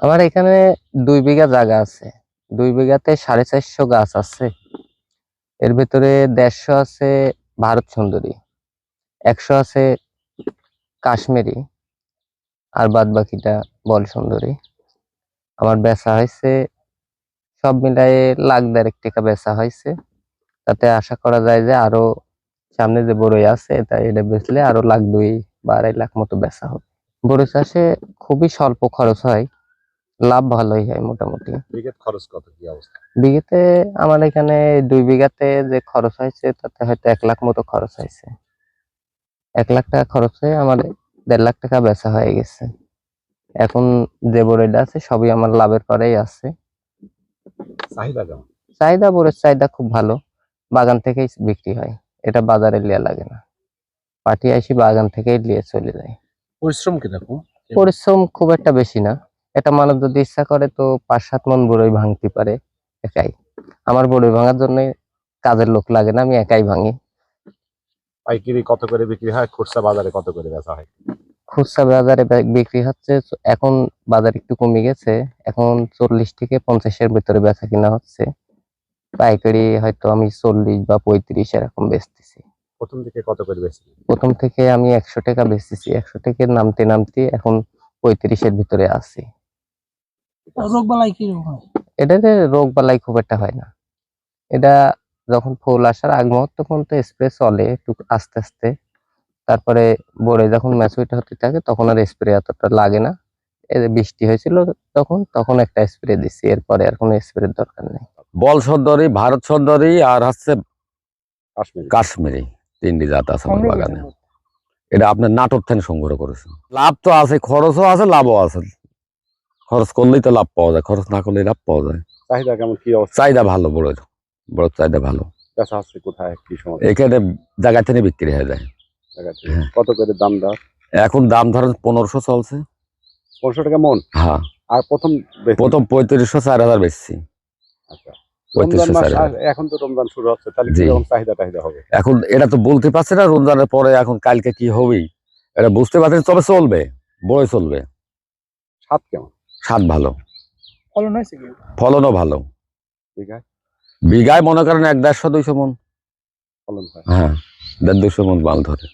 আমার এখানে দুই বিঘা জায়গা আছে। দুই বিঘাতে সাড়ে চারশো গাছ আছে। এর ভেতরে দেড়শো আছে ভারত সুন্দরী, একশো আছে কাশ্মীরি, আর বাদ বাকিটা বল সুন্দরী। আমার বেচা হয়েছে, সব মিলাই লাখ দেড়েক টাকা বেচা হয়েছে। তাতে আশা করা যায় যে আরও সামনে যে বড়ই আছে তাই এটা বেচলে আরও লাখ দুই বা আড়াই লাখ মতো বেচা হবে। বড়ই চাষে খুবই স্বল্প খরচ হয়। লাভ ভালোই হয় মোটামুটি। বিঘত খরচ কত? কি অবস্থা? বিঘেতে আমার এখানে দুই বিঘাতে যে খরচ হয়েছে তাতে হয়তো এক লাখ মতো খরচ হয়েছে। এক লাখ টাকা খরচ হয়ে আমার দেড় লাখ টাকা বেচা হয়ে গেছে। এখন যে বড়িটা আছে সবই আমার লাভের পরেই আছে। চাহিদা কেমন? চাহিদা বড়ের চাহিদা খুব ভালো। বাগান থেকেই বিক্রি হয়। এটা বাজারে লিয়া লাগে না। পাটি আসি বাগান থেকেই নিয়ে চলে যায়। পরিশ্রম কীরকম? পরিশ্রম খুব একটা বেশি না। এটা মানুষ যদি ইচ্ছা করে তো পাঁচ সাত মন বড়ই ভাঙতে পারে একাই। আমার বড়ই ভাঙার জন্য কাজের লোক লাগে না আমি একাই ভাঙি। পাইকারি কত করে বিক্রি হয়? খুচরা বাজারে কত করে বেচা হয়? খুচরা বাজারে বিক্রি হচ্ছে এখন বাজার একটু কমে গেছে এখন চল্লিশ থেকে পঞ্চাশের ভিতরে বেচা কিনা হচ্ছে। পাইকারি হয়তো আমি চল্লিশ বা পঁয়ত্রিশ এরকম বেচতেছি। প্রথম থেকে কত করে বেশি প্রথম থেকে আমি একশো টাকা বেচতেছি একশো থেকে নামতে নামতে এখন পঁয়ত্রিশের ভিতরে আছি। রোগ বালাই কীরকম হয়? এটাতে রোগ বালাই খুব একটা হয় না। এটা যখন ফুল আসার আগ মুহূর্ত পর্যন্ত স্প্রে চলে একটু আস্তে আস্তে। তারপরে বড়ে যখন ম্যাচুরিটি হতে থাকে তখন আর স্প্রে এতটা লাগে না। এই যে বৃষ্টি হয়েছিল তখন তখন একটা স্প্রে দিচ্ছি এরপরে আর কোনো স্প্রের দরকার নেই। বল সর্দারি ভারত সর্দারি আর হচ্ছে কাশ্মীরি। তিনটি জাত আছে আমার বাগানে। এটা আপনার নাটক থেকে সংগ্রহ করেছে লাভ তো আছে খরচও আছে লাভও আছে। খরচ করলেই তো লাভ পাওয়া যায় খরচ না করলেই লাভ পাওয়া যায়। চাহিদা কেমন কি অবস্থা? চাহিদা ভালো বড়ের বড় চাহিদা ভালো। হচ্ছে কোথায় কি সময় এখানে জায়গা থেকে বিক্রি হয়ে যায়। হ্যাঁ। কত করে দাম দর? এখন দাম ধরেন পনেরোশো চলছে। পনেরোশো টাকা মন? হ্যাঁ। আর প্রথম প্রথম পঁয়ত্রিশশো চার হাজার বেচছি আচ্ছা। এখন তো রমজান শুরু হচ্ছে তাহলে। চাহিদা টাহিদা হবে? এখন এটা তো বলতে পারছি না রমজানের পরে এখন কালকে কি হবেই? এটা বুঝতে পারছেন তবে চলবে বড় চলবে। সাত কেমন? স্বাদ ভালো। ফলন হয়েছে কি? ফলনও ভালো। বিঘায়? বিঘায় মনে করেন এক দেড়শো দুইশো মন। ফলন হয়। হ্যাঁ দেড় দুশো মন মাল ধরে।